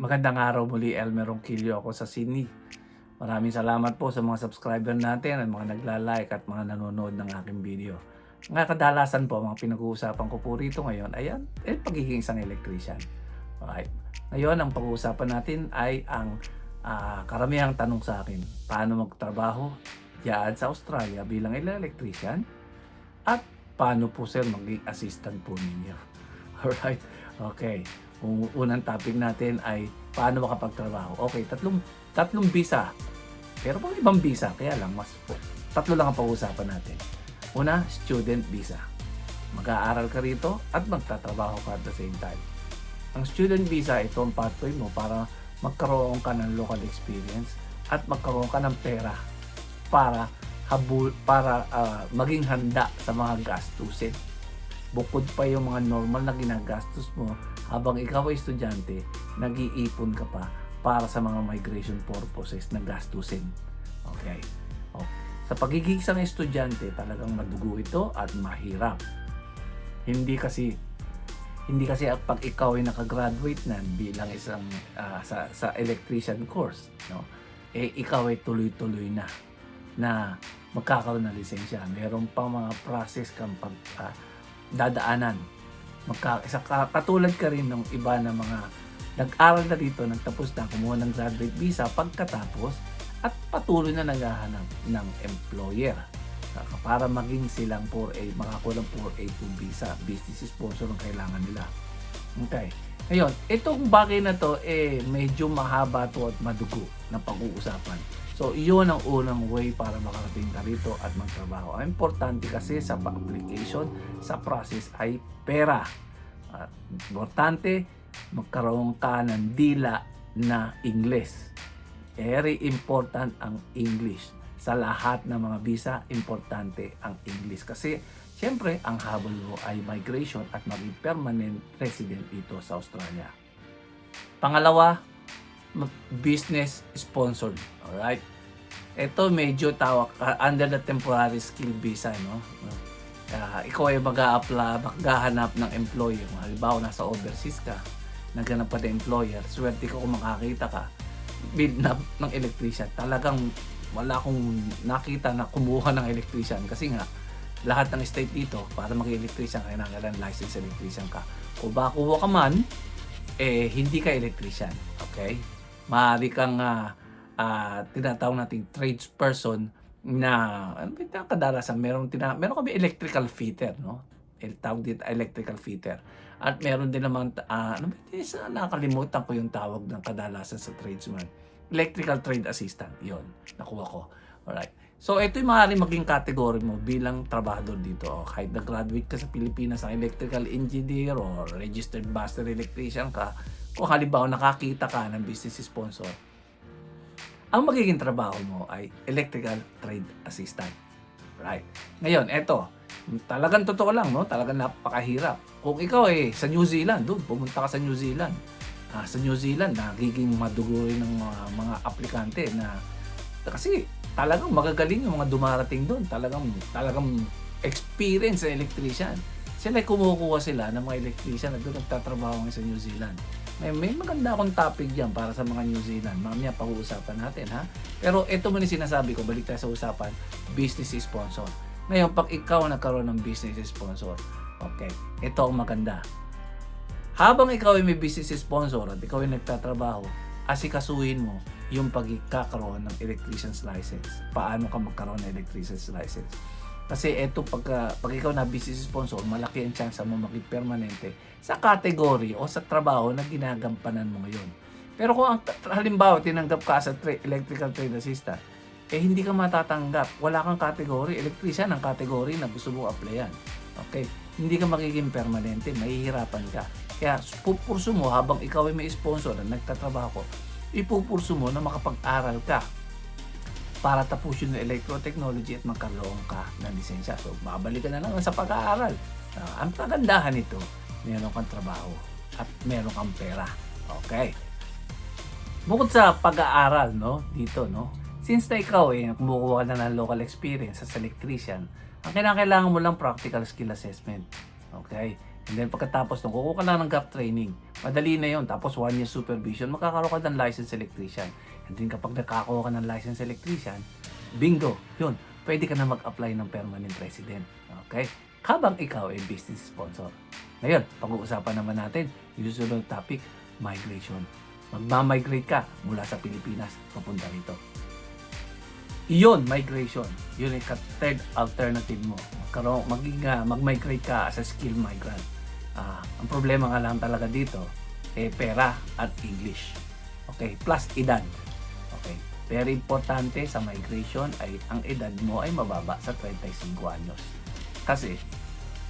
Magandang araw muli, Elmer Ronquillo ako sa Sydney. Maraming salamat po sa mga subscriber natin at mga nagla-like at mga nanonood ng aking video. Nga kadalasan po, mga pinag-uusapan ko po rito ngayon ay ang eh, pagiging isang electrician. Alright. Ngayon, ang pag-uusapan natin ay ang ah, karamihang tanong sa akin. Paano magtrabaho diyan sa Australia bilang electrician? At paano po sir maging assistant po ninyo? Alright. Okay. Ang unang topic natin ay paano makapagtrabaho. Okay, tatlong tatlong visa. Pero pang ibang visa, kaya lang mas tatlo lang ang pag-uusapan natin. Una, student visa. Mag-aaral ka rito at magtatrabaho ka at the same time. Ang student visa, ito ang pathway mo para magkaroon ka ng local experience at magkaroon ka ng pera para habul para ah, maging handa sa mga gastusin. Bukod pa yung mga normal na ginagastos mo habang ikaw ay estudyante, nag-iipon ka pa para sa mga migration purposes na gastusin. Okay. O, Sa pagiging isang estudyante, talagang madugo ito at mahirap. Hindi kasi hindi kasi at pag ikaw ay nakagraduate na bilang isang ah, sa sa electrician course, no? Eh ikaw ay tuloy-tuloy na na magkakaroon ng lisensya. Meron pang mga process kang pag ah, dadaanan. Magka, isa, ka- katulad ka rin ng iba na mga nag-aral na dito, nagtapos na, kumuha ng graduate visa pagkatapos at patuloy na naghahanap ng employer para maging silang 4A, makakulang 4A2 visa, business sponsor ang kailangan nila. Okay. Ngayon, itong bagay na to, eh, medyo mahaba to at madugo na pag-uusapan. So, iyon ang unang way para makarating ka rito at magtrabaho. Ang importante kasi sa application, sa process ay pera. At importante, magkaroon ka ng dila na English. Very important ang English. Sa lahat ng mga visa, importante ang English. Kasi, siyempre, ang habol mo ay migration at maging permanent resident dito sa Australia. Pangalawa, business sponsored. Alright? Ito medyo tawag uh, under the temporary skill visa, no? Uh, ikaw ay mag apply maghahanap ng employer. Halimbawa, nasa overseas ka, naghanap ka ng employer, swerte ko kung makakita ka, build na ng electrician. Talagang wala akong nakita na kumuha ng electrician kasi nga lahat ng state dito para maging electrician kailangan license electrician ka. O baka kuha ka man, eh hindi ka electrician. Okay? Maaari kang ah, ah, tinatawag nating tradesperson na ano ba yung kadalasan meron tina meron kami electrical fitter no? Tawag dito electrical fitter. At meron din naman ah, ano ba isa nakakalimutan ko yung tawag ng kadalasan sa tradesman. Electrical trade assistant yon nakuha ko. Alright. So ito yung maaaring maging category mo bilang trabahador dito. O kahit nag-graduate ka sa Pilipinas sa electrical engineer or registered master electrician ka kung halimbawa nakakita ka ng business sponsor ang magiging trabaho mo ay electrical trade assistant. Right. Ngayon, eto, talagang totoo lang, no? Talagang napakahirap. Kung ikaw eh, sa New Zealand, doon, pumunta ka sa New Zealand. Ah, sa New Zealand, nagiging madugo ng mga, mga aplikante na kasi talagang magagaling yung mga dumarating doon. Talagang, talagang experience sa electrician. Sila kumukuha sila ng mga electrician na doon nagtatrabaho sa New Zealand. May, may maganda akong topic dyan para sa mga New Zealand. Mamaya pag-uusapan natin ha. Pero ito muna sinasabi ko, balik tayo sa usapan, business sponsor. Ngayon, pag ikaw nagkaroon ng business sponsor, okay, ito ang maganda. Habang ikaw ay may business sponsor at ikaw ay nagtatrabaho, asikasuhin mo yung pagkakaroon ng electrician's license. Paano ka magkaroon ng electrician's license? Kasi eto pag, pag ikaw na business sponsor, malaki ang chance mo maging permanente sa category o sa trabaho na ginagampanan mo ngayon. Pero kung ang, halimbawa tinanggap ka sa tra- electrical trade assistant, eh hindi ka matatanggap. Wala kang category. Electrician ang category na gusto mo applyan. Okay? Hindi ka magiging permanente. Mahihirapan ka. Kaya pupurso mo habang ikaw ay may sponsor na nagtatrabaho, ipupurso mo na makapag-aral ka para tapusin ng electrotechnology at magkaroon ka ng lisensya. So, babalik ka na lang sa pag-aaral. Ah, ang kagandahan nito, meron kang trabaho at meron kang pera. Okay. Bukod sa pag-aaral, no, dito, no, since na ikaw eh, kumukuha ka na ng local experience as electrician, ang kailangan mo lang practical skill assessment. Okay? And then pagkatapos nung kukuha ka lang ng gap training, madali na yon Tapos one year supervision, makakaroon ka ng licensed electrician. And then kapag nakakuha ka ng licensed electrician, bingo, yun, pwede ka na mag-apply ng permanent resident. Okay? Habang ikaw ay business sponsor. Ngayon, pag-uusapan naman natin yung susunod topic, migration. Magma-migrate ka mula sa Pilipinas papunta rito. Iyon, migration. Yun yung third alternative mo. Magkaroon, maging, ah, mag-migrate ka as a skilled migrant. Ah, ang problema nga lang talaga dito, eh, pera at English. Okay, plus edad. Okay, very importante sa migration ay ang edad mo ay mababa sa 35 anyos. Kasi,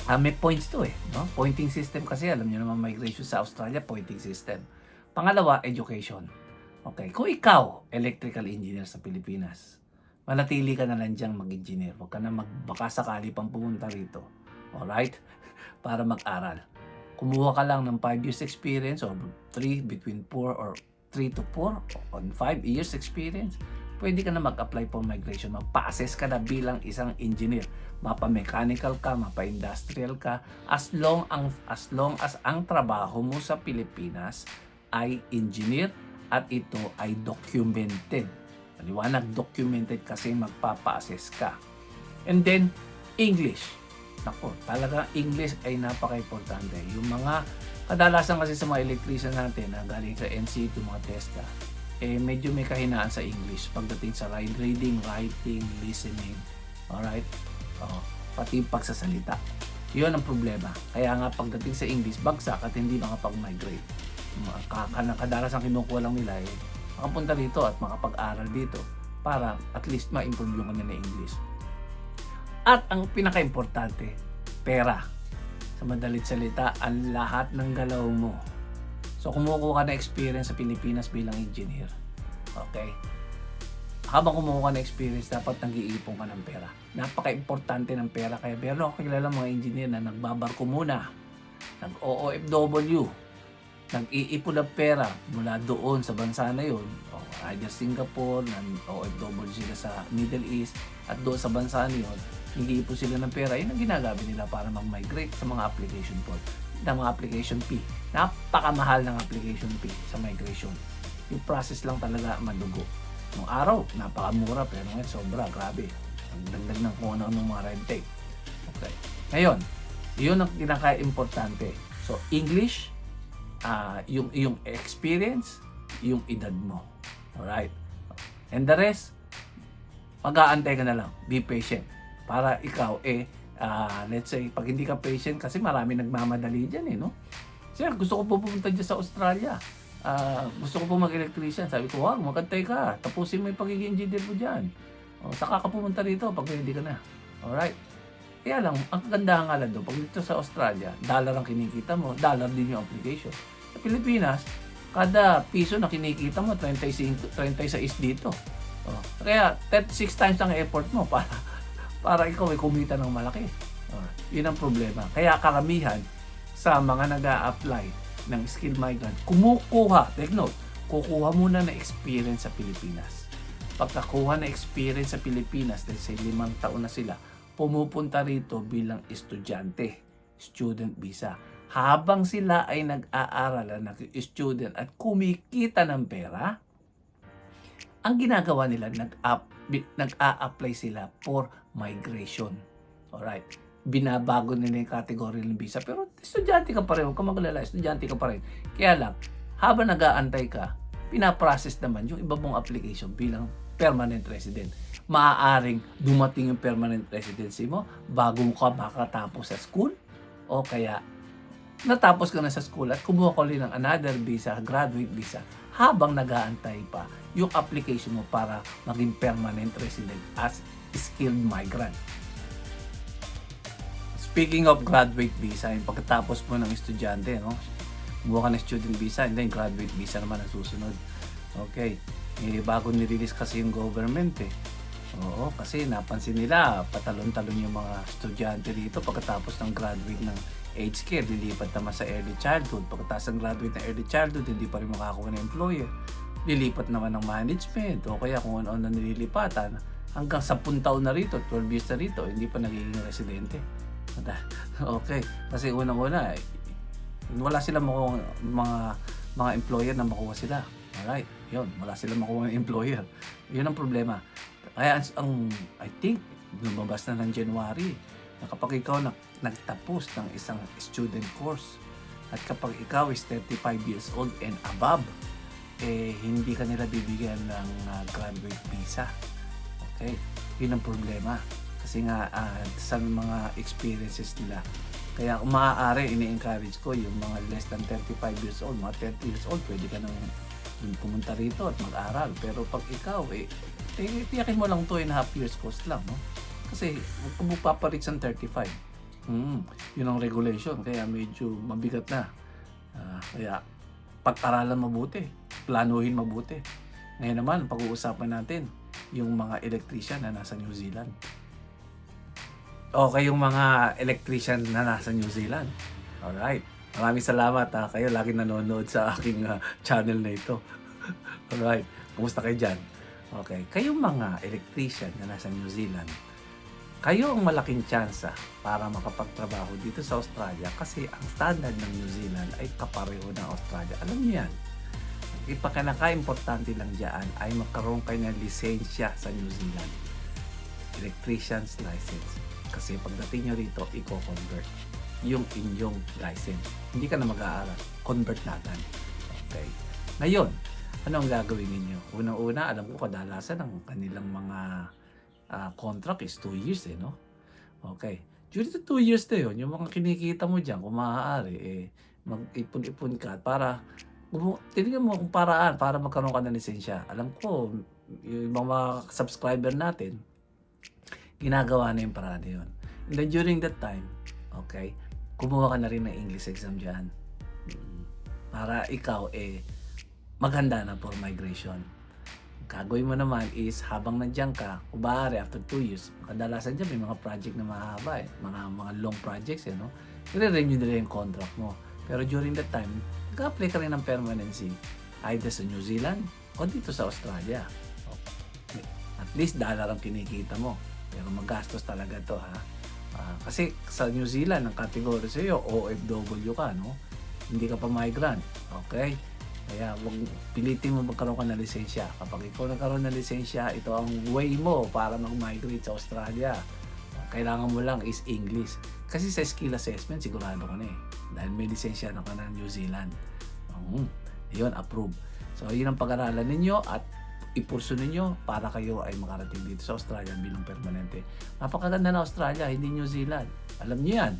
ah, may points to eh. No? Pointing system kasi, alam niyo naman migration sa Australia, pointing system. Pangalawa, education. Okay, kung ikaw, electrical engineer sa Pilipinas, manatili ka na lang diyang mag-engineer. Huwag ka na magbaka sakali pang pumunta rito. Alright? Para mag-aral. Kumuha ka lang ng 5 years experience or 3 between 4 or 3 to 4 on 5 years experience. Pwede ka na mag-apply for migration. Magpa-assess ka na bilang isang engineer. Mapa-mechanical ka, mapa-industrial ka. As long, ang, as long as ang trabaho mo sa Pilipinas ay engineer at ito ay documented. Maliwanag, documented kasi magpapa-assess ka. And then, English. Nako, talaga English ay napaka-importante. Yung mga, kadalasan kasi sa mga electrician natin na galing sa NCT, mga testa, eh medyo may kahinaan sa English pagdating sa reading, writing, listening. Alright? Oh, pati pagsasalita. Yun ang problema. Kaya nga pagdating sa English, bagsak at hindi makapag-migrate. Kadalasan kinukuha lang nila eh, makapunta dito at makapag-aral dito para at least ma-improve yung kanila English. At ang pinaka-importante, pera. Sa madalit salita, ang lahat ng galaw mo. So kumukuha ka na experience sa Pilipinas bilang engineer. Okay? Habang kumukuha ka na experience, dapat nag-iipon ka ng pera. Napaka-importante ng pera. Kaya meron ako kilala mga engineer na nagbabarko muna. Nag-OOFW. Nag-iipon ng pera mula doon sa bansa na yun. O, either Singapore, nag-OFW sila sa Middle East, at doon sa bansa na yun, nag-iipon sila ng pera. Yun ang ginagamit nila para mag-migrate sa mga application fee. ng mga application fee. Napakamahal ng application fee sa migration. Yung process lang talaga madugo. Nung araw, napakamura pero ngayon sobra, grabe. Ang dagdag ng kung ano-ano mga red tape. Okay. Ngayon, yun ang pinaka-importante. So, English, ah yung, yung experience, yung edad mo. Alright? And the rest, mag-aantay ka na lang. Be patient. Para ikaw, eh, ah, let's say, pag hindi ka patient, kasi marami nagmamadali dyan eh, no? Sir, gusto ko po pumunta dyan sa Australia. Ah, gusto ko po mag-electrician. Sabi ko, wag, magantay ka. Tapusin mo yung pagiging engineer mo dyan. O, saka ka pumunta rito pag hindi ka na. Alright? Kaya lang, ang kagandahan nga lang doon, pag dito sa Australia, dollar ang kinikita mo, dollar din yung application. Sa Pilipinas, kada piso na kinikita mo, 35, 36 dito. Oh, kaya 36 times ang effort mo para para ikaw ay kumita ng malaki. Oh, yun ang problema. Kaya karamihan sa mga nag apply ng skilled migrant, kumukuha, take note, kukuha muna ng experience sa Pilipinas. Pagkakuha ng experience sa Pilipinas, let's say limang taon na sila, pumupunta rito bilang estudyante, student visa. Habang sila ay nag-aaral, nag-student at kumikita ng pera, ang ginagawa nila, nag-up, nag-a-apply sila for migration. Alright. Binabago nila yung category ng visa. Pero estudyante ka pa rin. Huwag ka maglala. Estudyante ka pa rin. Kaya lang, habang nag-aantay ka, pinaprocess naman yung iba mong application bilang permanent resident. Maaaring dumating yung permanent residency mo bago ka makatapos sa school o kaya natapos ka na sa school at kumuha ka ulit ng another visa, graduate visa, habang nag-aantay pa yung application mo para maging permanent resident as skilled migrant. Speaking of graduate visa, yung pagkatapos mo ng estudyante, no? Kumuha ka ng student visa and then graduate visa naman ang susunod. Okay. Eh, bago nirelease kasi yung government eh. Oo, kasi napansin nila, patalon-talon yung mga estudyante dito pagkatapos ng graduate ng age care, lilipat naman sa early childhood. Pagkatapos ng graduate ng early childhood, hindi pa rin makakuha ng employer. Lilipat naman ng management o kaya kung ano-ano na nililipatan. Hanggang 10 taon na rito, 12 years na rito, hindi pa nagiging residente. Okay. Kasi unang-una, eh, wala silang makuha, mga mga employer na makuha sila. Alright. Yun. Wala silang makuha ng employer. Yun ang problema. Kaya ang, ang I think, lumabas na ng January na kapag ikaw na, nagtapos ng isang student course at kapag ikaw is 35 years old and above, eh, hindi ka nila bibigyan ng ah, graduate visa. Okay? Yun ang problema. Kasi nga, ah, sa mga experiences nila. Kaya kung maaari, ini-encourage ko yung mga less than 35 years old, mga 30 years old, pwede ka nang pumunta rito at mag-aral. Pero pag ikaw, eh, eh, tiyakin mo lang 2 and a half years course lang, no? Kasi kung magpapareach ang 35, hmm, yun ang regulation. Kaya medyo mabigat na. Ah, kaya pag-aralan mabuti, planuhin mabuti. Ngayon naman, pag-uusapan natin yung mga electrician na nasa New Zealand. Okay, yung mga electrician na nasa New Zealand. Alright. Maraming salamat ha. Kayo lagi nanonood sa aking ah, channel na ito. Alright. Kumusta kayo dyan? Okay. Kayong mga electrician na nasa New Zealand, kayo ang malaking tsansa para makapagtrabaho dito sa Australia kasi ang standard ng New Zealand ay kapareho ng Australia. Alam niyo yan. Ipakanaka-importante lang dyan ay magkaroon kayo ng lisensya sa New Zealand. Electrician's license. Kasi pagdating nyo rito, i-convert yung inyong license. Hindi ka na mag-aaral. Convert natin. Okay. Ngayon, ano ang gagawin ninyo? Unang-una, alam ko kadalasan ng kanilang mga ah, contract is 2 years eh, no? Okay. During the 2 years na yun, yung mga kinikita mo dyan, kung maaari, eh, mag-ipon-ipon ka para tinignan mo kung paraan para magkaroon ka ng lisensya. Alam ko, yung mga subscriber natin, ginagawa na yung paraan yun. And then during that time, okay, kumuha ka na rin ng English exam dyan. Para ikaw, eh, maghanda na for migration. Gagawin mo naman is habang nandiyan ka, kung maaari after 2 years, kadalasan dyan may mga project na mahaba eh, mga mga long projects eh, no? I-renew nila yung contract mo. Pero during that time, nag-apply ka rin ng permanency either sa New Zealand o dito sa Australia. At least dollar ang kinikita mo. Pero magastos talaga to ha. Ah, kasi sa New Zealand, ang category sa iyo, OFW ka, no? Hindi ka pa migrant. Okay? Kaya wag pilitin mo magkaroon ka ng lisensya. Kapag ikaw nagkaroon ng lisensya, ito ang way mo para mag-migrate sa Australia. Kailangan mo lang is English. Kasi sa skill assessment, sigurado ka na eh. Dahil may lisensya na ka ng New Zealand. Um, yun, approve. So, yun ang pag-aralan ninyo at ipurso ninyo para kayo ay makarating dito sa Australia bilang permanente. Napakaganda na Australia, hindi New Zealand. Alam niyo yan.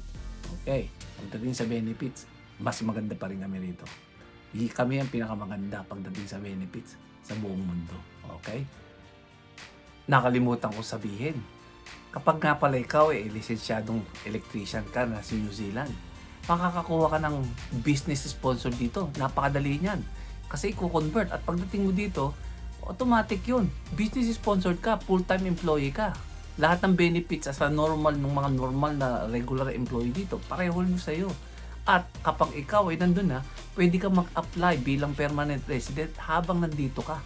Okay. Pagdating sa benefits, mas maganda pa rin kami rito. Kami ang pinakamaganda pagdating sa benefits sa buong mundo. Okay? Nakalimutan ko sabihin. Kapag nga pala ikaw eh, lisensyadong electrician ka na sa New Zealand, makakakuha ka ng business sponsor dito. Napakadali niyan. Kasi i-convert at pagdating mo dito, automatic yun. Business sponsored ka, full-time employee ka. Lahat ng benefits as normal ng mga normal na regular employee dito, pareho rin sa'yo. At kapag ikaw ay nandun na, pwede ka mag-apply bilang permanent resident habang nandito ka.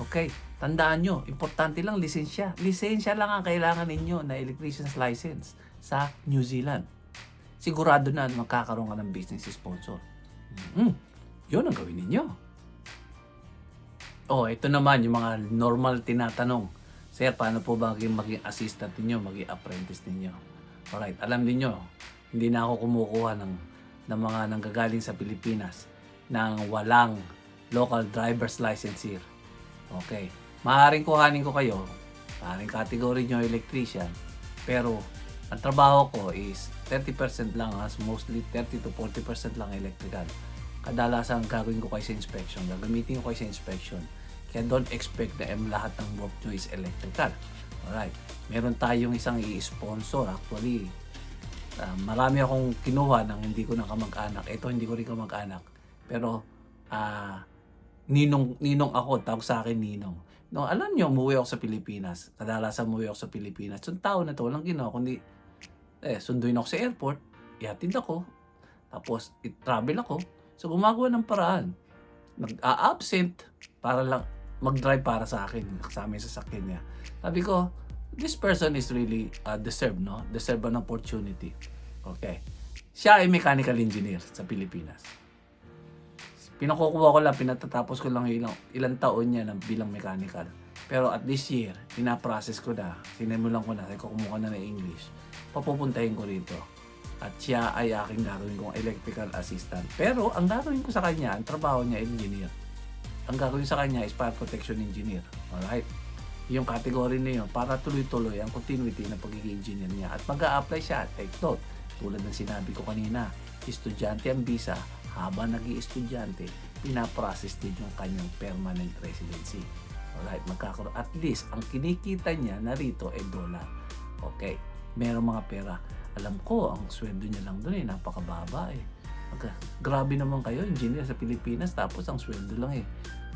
Okay, tandaan nyo, importante lang lisensya. Lisensya lang ang kailangan ninyo na electrician's license sa New Zealand. Sigurado na magkakaroon ka ng business sponsor. Mm, yun ang gawin ninyo. Oh, ito naman yung mga normal tinatanong. Sir, paano po ba maging, assistant ninyo, maging apprentice ninyo? Alright, alam niyo hindi na ako kumukuha ng, ng mga nanggagaling sa Pilipinas ng walang local driver's license here. Okay. Maaaring kuhanin ko kayo, maaaring category nyo electrician, pero ang trabaho ko is 30% lang, as mostly 30 to 40% lang electrical. Kadalasan gagawin ko kayo sa inspection, gagamitin ko kayo sa inspection. Kaya don't expect na em lahat ng work nyo is electrical. Alright. Meron tayong isang i-sponsor actually. Ah, marami akong kinuha ng hindi ko na kamag-anak. Ito hindi ko rin kamag-anak. Pero ah ninong ninong ako, tawag sa akin ninong. No, alam niyo, umuwi ako sa Pilipinas. Kadalasan umuwi ako sa Pilipinas. Yung tao na to, walang ginawa, kundi eh, sunduin ako sa airport, ihatid ako, tapos i-travel ako. So, gumagawa ng paraan. Nag-a-absent para lang mag-drive para sa akin, kasama yung sasakyan niya. Sabi ko, this person is really uh, deserve, no? Deserve an opportunity. Okay. Siya ay mechanical engineer sa Pilipinas. Pinakukuha ko lang, pinatatapos ko lang ilang, ilang taon niya ng bilang mechanical. Pero at this year, pinaprocess ko na, sinimulan ko na, kasi kumuha na ng English, papupuntahin ko rito. At siya ay aking gagawin kong electrical assistant. Pero ang gagawin ko sa kanya, ang trabaho niya, engineer. Ang gagawin sa kanya is fire protection engineer. Alright? Yung category na yun, para tuloy-tuloy ang continuity ng pagiging engineer niya. At mag apply siya, take note, tulad ng sinabi ko kanina, estudyante ang visa, habang nag estudyante pinaprocess din yung kanyang permanent residency. Alright, magkakaroon. At least, ang kinikita niya narito ay dollar. Okay, merong mga pera. Alam ko, ang sweldo niya lang doon eh, napakababa eh. Pagka, grabe naman kayo, engineer sa Pilipinas, tapos ang sweldo lang eh.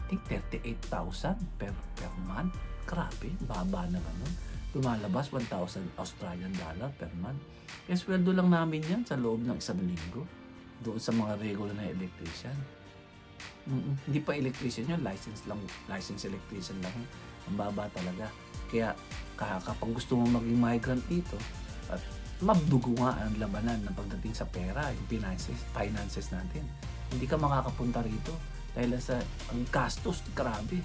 I think 38,000 per, per month. Grabe, baba naman nun. Lumalabas 1,000 Australian dollar per month. Eh, sweldo lang namin yan sa loob ng isang linggo. Doon sa mga regular na electrician. Mm-mm. Hindi pa electrician yun, license lang, license electrician lang. Ang baba talaga. Kaya ka- kapag gusto mo maging migrant dito, at mabdugo nga ang labanan ng pagdating sa pera, yung finances, finances natin. Hindi ka makakapunta rito dahil sa ang gastos, grabe.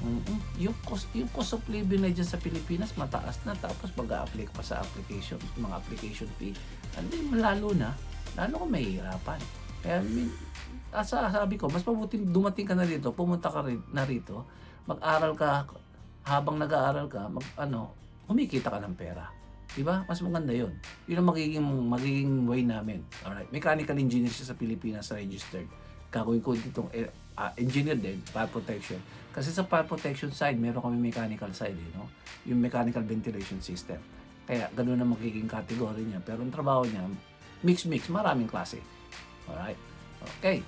mm Yung cost, yung cost of living na dyan sa Pilipinas, mataas na. Tapos mag-a-apply ka pa sa application, mga application fee. Hindi, lalo na, lalo kang mahihirapan. Kaya, min, asa, sabi ko, mas mabuti dumating ka na rito, pumunta ka na rito, mag-aral ka, habang nag-aaral ka, mag, ano, kumikita ka ng pera. Diba? Mas maganda yun. Yun ang magiging, magiging way namin. Alright. Mechanical engineer siya sa Pilipinas registered. Gagawin ko ditong eh, ah, engineer din, fire protection. Kasi sa fire protection side, meron kami mechanical side, eh, no? Yung mechanical ventilation system. Kaya ganun ang magiging category niya. Pero ang trabaho niya, mix-mix, maraming klase. Alright? Okay.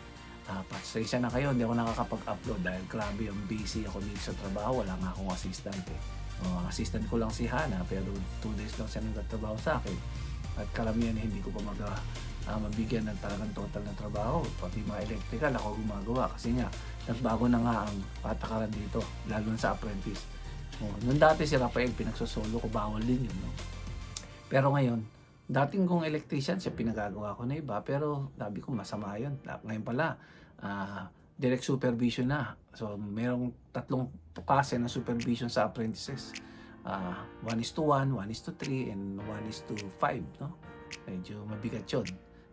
Uh, pasensya na kayo, hindi ako nakakapag-upload dahil grabe yung busy ako dito sa trabaho. Wala nga akong assistant eh. Ang assistant ko lang si Hana, pero 2 days lang siya nagtatrabaho sa akin. At karamihan eh, hindi ko pa mag ah, mabigyan ng talagang total na trabaho. Pati mga electrical, ako gumagawa. Kasi nga, nagbago na nga ang patakaran dito, lalo na sa apprentice. Oh, nung dati si Rafael, pinagsosolo ko, bawal din yun. No? Pero ngayon, dating kong electrician, siya pinagagawa ko na iba, pero sabi ko masama yun. Ngayon pala, ah, direct supervision na. So, merong tatlong klase ng supervision sa apprentices. Ah, 1 is to 1, 1 is to 3, and 1 is to 5. No? Medyo mabigat yun.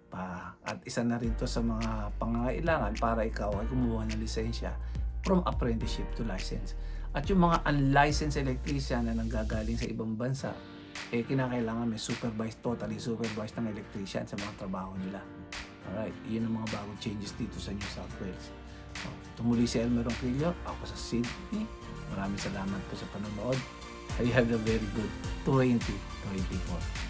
Pa, at isa na rin to sa mga pangangailangan para ikaw ay kumuha ng lisensya from apprenticeship to license. At yung mga unlicensed electrician na nanggagaling sa ibang bansa, eh kinakailangan may supervised, totally supervised ng electrician sa mga trabaho nila. Alright, yun ang mga bagong changes dito sa New South Wales. So, tumuli si Elmer Ronquillo, ako sa Sydney. Maraming salamat po sa panonood. I have a very good 2024.